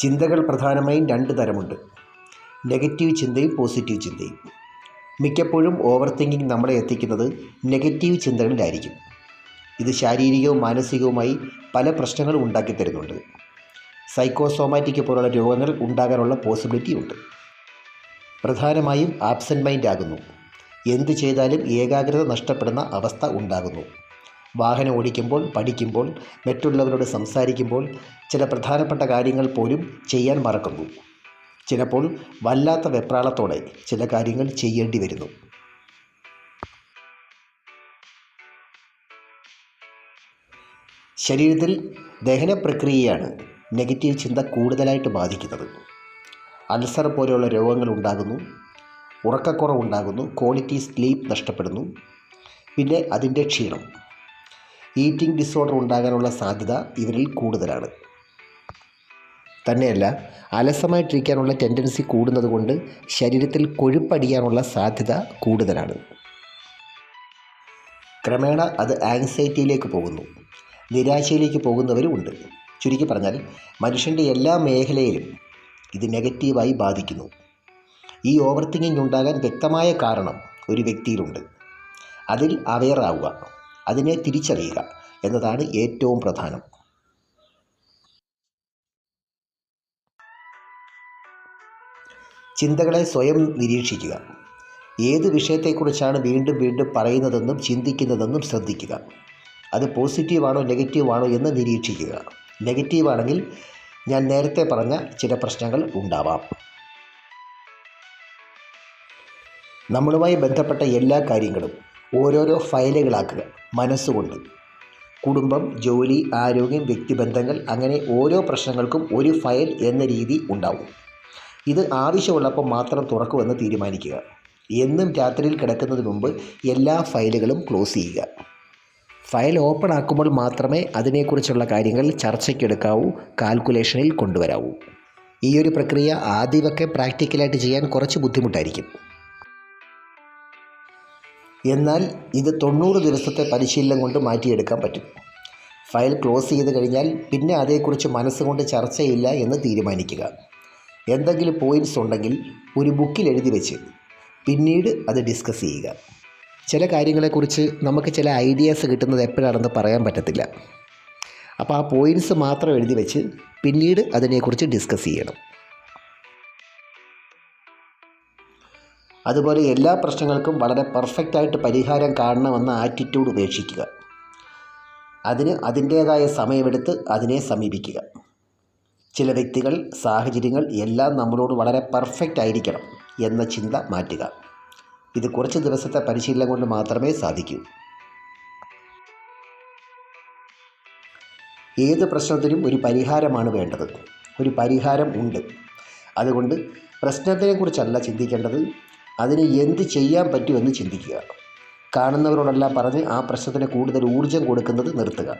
ചിന്തകൾ പ്രധാനമായും രണ്ട് തരമുണ്ട്. നെഗറ്റീവ് ചിന്തയും പോസിറ്റീവ് ചിന്തയും. മിക്കപ്പോഴും ഓവർ തിങ്കിങ് നമ്മളെ എത്തിക്കുന്നത് നെഗറ്റീവ് ചിന്തകളിലായിരിക്കും. ഇത് ശാരീരികവും മാനസികവുമായി പല പ്രശ്നങ്ങളും ഉണ്ടാക്കി തരുന്നുണ്ട്. സൈക്കോസോമാറ്റിക് പോലുള്ള രോഗങ്ങൾ ഉണ്ടാകാനുള്ള പോസിബിലിറ്റി ഉണ്ട്. പ്രധാനമായും ആബ്സെന്റ് മൈൻഡ് ആകുന്നു. എന്ത് ചെയ്താലും ഏകാഗ്രത നഷ്ടപ്പെടുന്ന അവസ്ഥ ഉണ്ടാകുന്നു. വാഹനം ഓടിക്കുമ്പോൾ പഠിക്കുമ്പോൾ മറ്റുള്ളവരോട് സംസാരിക്കുമ്പോൾ ചില പ്രധാനപ്പെട്ട കാര്യങ്ങൾ പോലും ചെയ്യാൻ മറക്കുന്നു. ചിലപ്പോൾ വല്ലാത്ത വെപ്രാളത്തോടെ ചില കാര്യങ്ങൾ ചെയ്യേണ്ടി വരുന്നു. ശരീരത്തിൽ ദഹന പ്രക്രിയയാണ് നെഗറ്റീവ് ചിന്ത കൂടുതലായിട്ട് ബാധിക്കുന്നത്. അൾസർ പോലെയുള്ള രോഗങ്ങൾ ഉണ്ടാകുന്നു ഉറക്കക്കുറവുണ്ടാകുന്നു ക്വാളിറ്റി സ്ലീപ്പ് നഷ്ടപ്പെടുന്നു പിന്നെ അതിന്റെ ക്ഷീണം. ഈറ്റിംഗ് ഡിസോർഡർ ഉണ്ടാകാനുള്ള സാധ്യത ഇവരിൽ കൂടുതലാണ്. തന്നെയല്ല അലസമായിട്ടിരിക്കാനുള്ള ടെൻഡൻസി കൂടുന്നതുകൊണ്ട് ശരീരത്തിൽ കൊഴുപ്പടിയാനുള്ള സാധ്യത കൂടുതലാണ്. ക്രമേണ അത് ആങ്സൈറ്റിയിലേക്ക് പോകുന്നു. നിരാശയിലേക്ക് പോകുന്നവരും ഉണ്ട്. ചുരുക്കി പറഞ്ഞാൽ മനുഷ്യന്റെ എല്ലാ മേഖലയിലും ഇത് നെഗറ്റീവായി ബാധിക്കുന്നു. ഈ ഓവർ തിങ്കിങ് ഉണ്ടാകാൻ വ്യക്തമായ കാരണം ഒരു വ്യക്തിയിലുണ്ട്. അതിൽ അവെയർ ആവുക. അതിനെ തിരിച്ചറിയുക എന്നതാണ് ഏറ്റവും പ്രധാനം. ചിന്തകളെ സ്വയം നിരീക്ഷിക്കുക. ഏത് വിഷയത്തെക്കുറിച്ചാണ് വീണ്ടും വീണ്ടും പറയുന്നതെന്നും ചിന്തിക്കുന്നതെന്നും ശ്രദ്ധിക്കുക. അത് പോസിറ്റീവാണോ നെഗറ്റീവാണോ എന്ന് നിരീക്ഷിക്കുക. നെഗറ്റീവാണെങ്കിൽ ഞാൻ നേരത്തെ പറഞ്ഞ ചില പ്രശ്നങ്ങൾ ഉണ്ടാവാം. നമ്മളുമായി ബന്ധപ്പെട്ട എല്ലാ കാര്യങ്ങളും ഓരോരോ ഫയലുകളാക്കുക മനസ്സുകൊണ്ട്. കുടുംബം ജോലി ആരോഗ്യം വ്യക്തിബന്ധങ്ങൾ അങ്ങനെ ഓരോ പ്രശ്നങ്ങൾക്കും ഒരു ഫയൽ എന്ന രീതി ഉണ്ടാവും. ഇത് ആവശ്യമുള്ളപ്പോൾ മാത്രം തുറക്കുമെന്ന് തീരുമാനിക്കുക. എന്നും രാത്രിയിൽ കിടക്കുന്നതിന് മുമ്പ് എല്ലാ ഫയലുകളും ക്ലോസ് ചെയ്യുക. ഫയൽ ഓപ്പൺ ആക്കുമ്പോൾ മാത്രമേ അതിനെക്കുറിച്ചുള്ള കാര്യങ്ങൾ ചർച്ചയ്ക്കെടുക്കാവൂ കാൽക്കുലേഷനിൽ കൊണ്ടുവരാവൂ. ഈ ഒരു പ്രക്രിയ ആദ്യമൊക്കെ പ്രാക്ടിക്കലായിട്ട് ചെയ്യാൻ കുറച്ച് ബുദ്ധിമുട്ടായിരിക്കും. എന്നാൽ ഇത് തൊണ്ണൂറ് ദിവസത്തെ പരിശീലനം കൊണ്ട് മാറ്റിയെടുക്കാൻ പറ്റും. ഫയൽ ക്ലോസ് ചെയ്ത് കഴിഞ്ഞാൽ പിന്നെ അതേക്കുറിച്ച് മനസ്സുകൊണ്ട് ചർച്ചയില്ല എന്ന് തീരുമാനിക്കുക. എന്തെങ്കിലും പോയിന്റ്സ് ഉണ്ടെങ്കിൽ ഒരു ബുക്കിൽ എഴുതി വെച്ച് പിന്നീട് അത് ഡിസ്കസ് ചെയ്യുക. ചില കാര്യങ്ങളെക്കുറിച്ച് നമുക്ക് ചില ഐഡിയാസ് കിട്ടുന്നത് എപ്പോഴാണെന്ന് പറയാൻ പറ്റത്തില്ല. അപ്പോൾ ആ പോയിന്റ്സ് മാത്രം എഴുതി വെച്ച് പിന്നീട് അതിനെക്കുറിച്ച് ഡിസ്കസ് ചെയ്യണം. അതുപോലെ എല്ലാ പ്രശ്നങ്ങൾക്കും വളരെ പെർഫെക്റ്റായിട്ട് പരിഹാരം കാണണമെന്ന ആറ്റിറ്റ്യൂഡ് ഉപേക്ഷിക്കുക. അതിന് അതിന്റേതായ സമയമെടുത്ത് അതിനെ സമീപിക്കുക. ചില വ്യക്തികൾ സാഹചര്യങ്ങൾ എല്ലാം നമ്മളോട് വളരെ പെർഫെക്റ്റ് ആയിരിക്കണം എന്ന ചിന്ത മാറ്റുക. ഇത് കുറച്ച് ദിവസത്തെ പരിശീലനം കൊണ്ട് മാത്രമേ സാധിക്കൂ. ഏത് പ്രശ്നത്തിനും ഒരു പരിഹാരമാണ് വേണ്ടത്. ഒരു പരിഹാരം ഉണ്ട്. അതുകൊണ്ട് പ്രശ്നത്തെക്കുറിച്ചല്ല ചിന്തിക്കേണ്ടത്. അതിന് എന്ത് ചെയ്യാൻ പറ്റുമെന്ന് ചിന്തിക്കുക. കാണുന്നവരോടെല്ലാം പറഞ്ഞ് ആ പ്രശ്നത്തിന് കൂടുതൽ ഊർജം കൊടുക്കുന്നത് നിർത്തുക.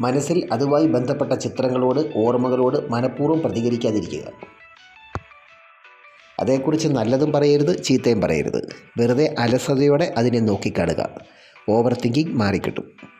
മനസ്സിൽ അതുമായി ബന്ധപ്പെട്ട ചിത്രങ്ങളോട് ഓർമ്മകളോട് മനഃപൂർവം പ്രതികരിക്കാതിരിക്കുക. അതേക്കുറിച്ച് നല്ലതും പറയരുത് ചീത്തയും പറയരുത്. വെറുതെ അലസതയോടെ അതിനെ നോക്കിക്കാണുക. ഓവർ തിങ്കിങ് മാറിക്കിട്ടും.